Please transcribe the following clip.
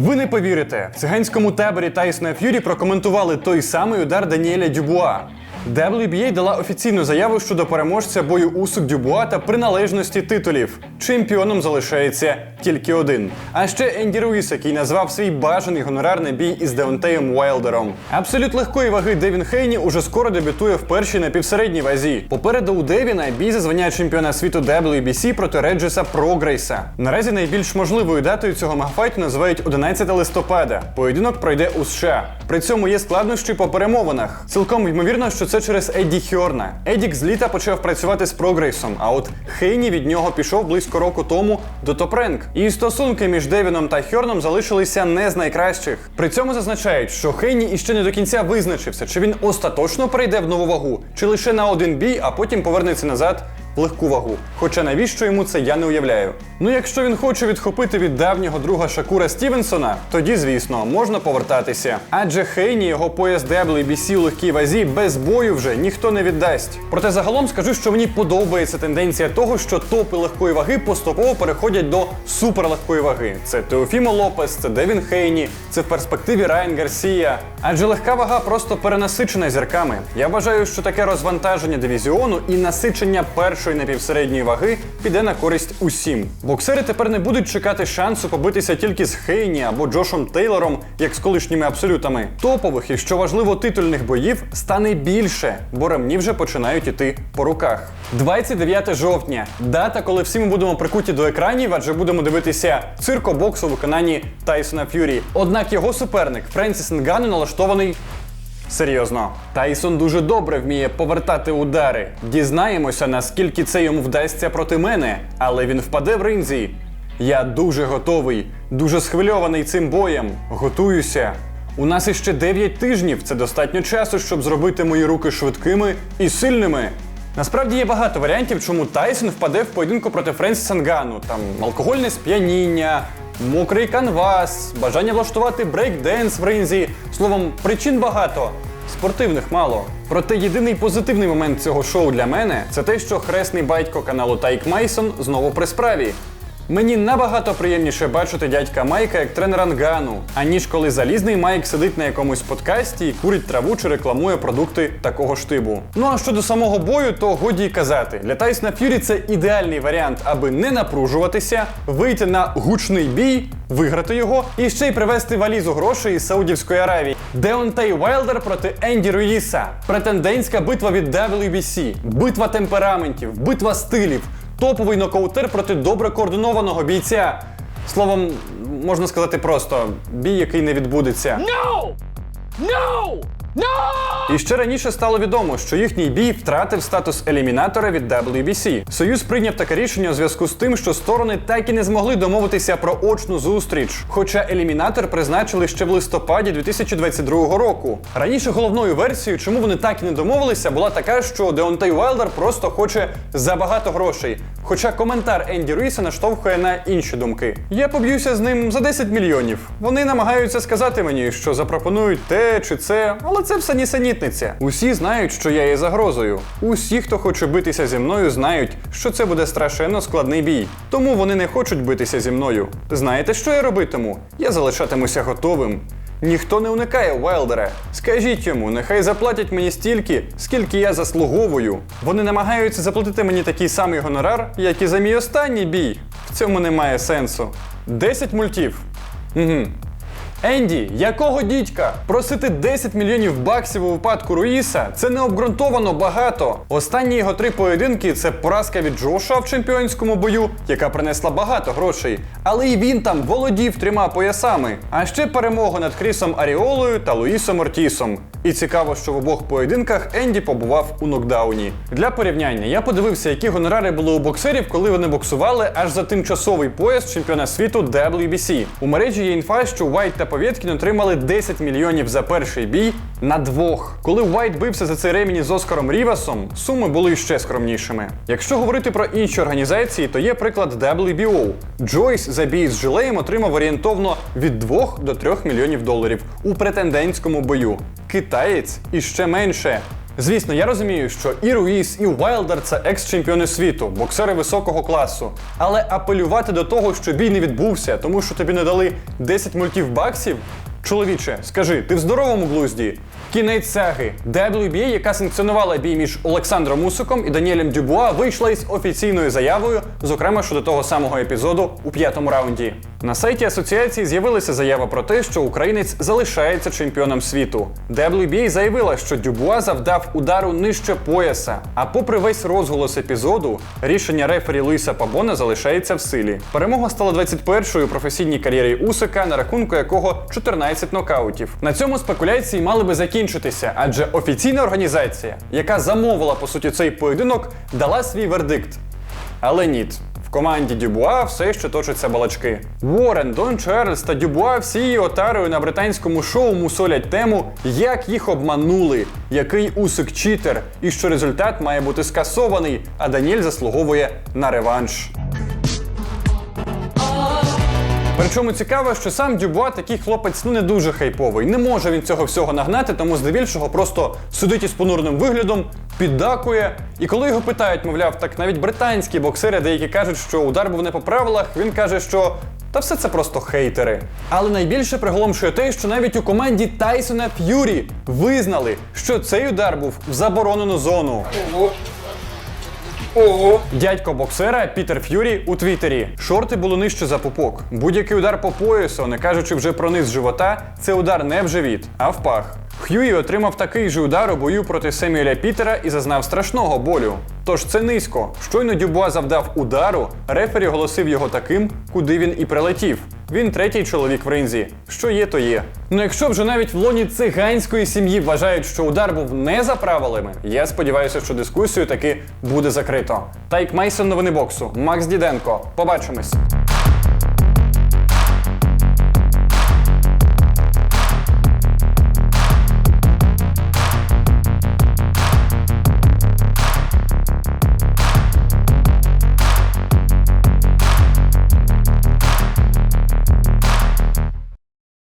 Ви не повірите, в циганському таборі Тайсона Ф'юрі прокоментували той самий удар Даніеля Дюбуа. WBA дала офіційну заяву щодо переможця бою Усук Дюбуа та приналежності титулів. Чемпіоном залишається тільки один. А ще Енді Руїс, який назвав свій бажаний гонорарний бій із Деонтеєм Уайлдером. Абсолют легкої ваги Девін Хейні уже скоро дебютує в першій напівсередній вазі. Попереду у Девіна бій за звання чемпіона світу WBC проти Реджеса Прогрейса. Наразі найбільш можливою датою цього мегафайту називають 11 листопада. Поєдинок пройде у США. При цьому є складнощі по перемовинах. Цілком ймовірно, що це через Едді Хьорна. Едік з літа почав працювати з Прогрейсом, а от Хейні від нього пішов близько року тому до Топренк. І стосунки між Девіном та Хьорном залишилися не з найкращих. При цьому зазначають, що Хейні іще не до кінця визначився, чи він остаточно перейде в нову вагу, чи лише на один бій, а потім повернеться назад легку вагу. Хоча навіщо йому це я не уявляю. Ну якщо він хоче відхопити від давнього друга Шакура Стівенсона, тоді, звісно, можна повертатися. Адже Хейні його пояс WBC у легкій вазі без бою вже ніхто не віддасть. Проте загалом скажу, що мені подобається тенденція того, що топи легкої ваги поступово переходять до суперлегкої ваги. Це Теофімо Лопес, це Девін Хейні, це в перспективі Райан Гарсія. Адже легка вага просто перенасичена зірками. Я вважаю, що таке розвантаження дивізіону і насичення першої напівсередньої ваги піде на користь усім. Боксери тепер не будуть чекати шансу побитися тільки з Хейні або Джошом Тейлором, як з колишніми абсолютами. Топових і що важливо, титульних боїв стане більше, бо ремні вже починають іти по руках. 29 жовтня дата, коли всі ми будемо прикуті до екранів, адже будемо дивитися циркобокс у виконанні Тайсона Ф'юрі. Однак його суперник Френсіс Нгану налаштований Серйозно, Тайсон дуже добре вміє повертати удари. Дізнаємося, наскільки це йому вдасться проти мене, але він впаде в ринзі. Я дуже готовий, дуже схвильований цим боєм. Готуюся. У нас іще 9 тижнів. Це достатньо часу, щоб зробити мої руки швидкими і сильними. Насправді є багато варіантів, чому Тайсон впаде в поєдинку проти Френсіса Нгану. Там алкогольне сп'яніння, мокрий канвас, бажання влаштувати брейк-денс в ринзі. Словом, причин багато. Спортивних мало. Проте єдиний позитивний момент цього шоу для мене це те, що хресний батько каналу Тайк Майсон знову при справі. Мені набагато приємніше бачити дядька Майка як тренера Нгану, аніж коли залізний Майк сидить на якомусь подкасті і курить траву чи рекламує продукти такого штибу. Ну а щодо самого бою, то годі й казати. Для Тайсона Ф'юрі це ідеальний варіант, аби не напружуватися, вийти на гучний бій, виграти його і ще й привезти валізу грошей із Саудівської Аравії. Деонтей Вайлдер проти Енді Руїса. Претендентська битва від WBC, битва темпераментів, битва стилів. Топовий нокаутер проти добре координованого бійця. Словом, можна сказати просто бій, який не відбудеться. No! No! І ще раніше стало відомо, що їхній бій втратив статус елімінатора від WBC. Союз прийняв таке рішення у зв'язку з тим, що сторони так і не змогли домовитися про очну зустріч. Хоча елімінатор призначили ще в листопаді 2022 року. Раніше головною версією, чому вони так і не домовилися, була така, що Деонтей Уайлдер просто хоче забагато грошей. Хоча коментар Енді Руїса наштовхує на інші думки. Я поб'юся з ним за 10 мільйонів. Вони намагаються сказати мені, що запропонують те чи це, але це все нісенітниця. Усі знають, що я є загрозою. Усі, хто хоче битися зі мною, знають, що це буде страшенно складний бій. Тому вони не хочуть битися зі мною. Знаєте, що я робитиму? Я залишатимуся готовим. Ніхто не уникає Уайлдера. Скажіть йому, нехай заплатять мені стільки, скільки я заслуговую. Вони намагаються заплатити мені такий самий гонорар, як і за мій останній бій. В цьому немає сенсу. 10 мультів. Угу. Енді, якого дідька? Просити 10 мільйонів баксів у випадку Руїса це необґрунтовано багато. Останні його три поєдинки це поразка від Джоша в чемпіонському бою, яка принесла багато грошей. Але і він там володів трьома поясами. А ще перемогу над Крісом Аріолою та Луїсом Ортісом. І цікаво, що в обох поєдинках Енді побував у нокдауні. Для порівняння я подивився, які гонорари були у боксерів, коли вони боксували аж за тимчасовий пояс чемпіона світу WBC. У мережі є інфа, що Уайт та Повєткін отримали 10 мільйонів за перший бій на двох. Коли Вайт бився за цей ремені з Оскаром Рівасом, суми були ще скромнішими. Якщо говорити про інші організації, то є приклад WBO. Джойс за бій з Жилеєм отримав орієнтовно від 2 до 3 мільйонів доларів у претендентському бою. Китаєць і ще менше. Звісно, я розумію, що і Руїс, і Уайлдер це екс-чемпіони світу, боксери високого класу. Але апелювати до того, що бій не відбувся, тому що тобі не дали 10 мультів баксів. Чоловіче, скажи, ти в здоровому глузді? Кінець саги. WBA, яка санкціонувала бій між Олександром Усиком і Даніелем Дюбуа, вийшла із офіційною заявою, зокрема щодо того самого епізоду у п'ятому раунді. На сайті асоціації з'явилася заява про те, що українець залишається чемпіоном світу. WBA заявила, що Дюбуа завдав удару нижче пояса. А попри весь розголос епізоду, рішення рефері Луїса Пабона залишається в силі. Перемога стала 21-ю у професійній кар'єрі Усика, на рахунку якого 14 нокаутів. На цьому спекуляції мали би закінчитися, адже офіційна організація, яка замовила по суті цей поєдинок, дала свій вердикт. Але ніт. В команді Дюбуа все ще точаться балачки. Уоррен, Дон Чарльз та Дюбуа всією отарою на британському шоу мусолять тему, як їх обманули, який усик читер, і що результат має бути скасований, а Даніель заслуговує на реванш. Причому цікаво, що сам Дюбуа такий хлопець ну не дуже хайповий. Не може він цього всього нагнати, тому здебільшого просто сидить із понурним виглядом, піддакує. І коли його питають, мовляв, так навіть британські боксери, деякі кажуть, що удар був не по правилах, він каже, що. Та все це просто хейтери. Але найбільше приголомшує те, що навіть у команді Тайсона Ф'юрі визнали, що цей удар був в заборонену зону. Дядько боксера Пітер Ф'юрі у Твіттері. Шорти були нижче за пупок. Будь-який удар по поясу, не кажучи вже про низ живота, це удар не в живіт, а в пах. Х'юї отримав такий же удар у бою проти Семюеля Пітера і зазнав страшного болю. Тож це низько. Щойно Дюбуа завдав удару, рефері оголосив його таким, куди він і прилетів. Він третій чоловік в ринзі. Що є, то є. Ну якщо вже навіть в лоні циганської сім'ї вважають, що удар був не за правилами, я сподіваюся, що дискусію таки буде закрито. Тайк Майсон новини боксу. Макс Діденко. Побачимось.